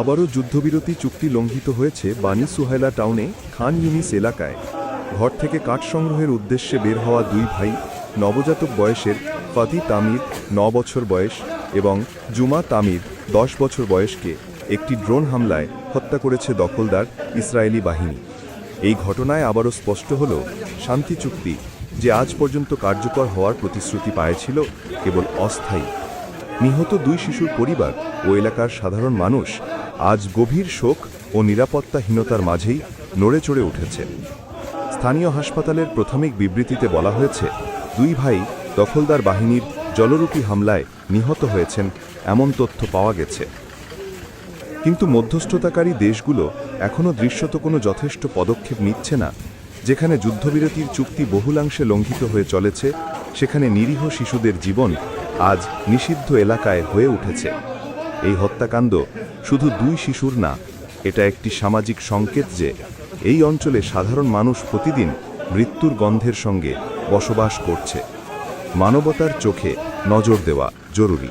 আবারও যুদ্ধবিরতি চুক্তি লঙ্ঘিত হয়েছে বানি সুহাইলা টাউনে খান ইউনিস এলাকায়। ঘর থেকে কাঠ সংগ্রহের উদ্দেশ্যে বের হওয়া দুই ভাই, নবজাতক বয়সের ফাতি তামির ন বছর বয়স এবং জুমা তামির দশ বছর বয়সকে একটি ড্রোন হামলায় হত্যা করেছে দখলদার ইসরায়েলি বাহিনী। এই ঘটনায় আবারও স্পষ্ট হল, শান্তি চুক্তি যে আজ পর্যন্ত কার্যকর হওয়ার প্রতিশ্রুতি পায়েছিল কেবল অস্থায়ী। নিহত দুই শিশুর পরিবার ও এলাকার সাধারণ মানুষ আজ গভীর শোক ও নিরাপত্তাহীনতার মাঝেই নড়ে চড়ে উঠেছে। স্থানীয় হাসপাতালের প্রাথমিক বিবৃতিতে বলা হয়েছে, দুই ভাই দখলদার বাহিনীর জলরূপী হামলায় নিহত হয়েছেন এমন তথ্য পাওয়া গেছে। কিন্তু মধ্যস্থতাকারী দেশগুলো এখনও দৃশ্যত কোনো যথেষ্ট পদক্ষেপ নিচ্ছে না, যেখানে যুদ্ধবিরতির চুক্তি বহুলাংশে লঙ্ঘিত হয়ে চলেছে, সেখানে নিরীহ শিশুদের জীবন আজ নিষিদ্ধ এলাকায় হয়ে উঠেছে। এই হত্যাকাণ্ড শুধু দুই শিশুর না, এটা একটি সামাজিক সংকেত যে এই অঞ্চলে সাধারণ মানুষ প্রতিদিন মৃত্যুর গন্ধের সঙ্গে বসবাস করছে। মানবতার চোখে নজর দেওয়া জরুরি।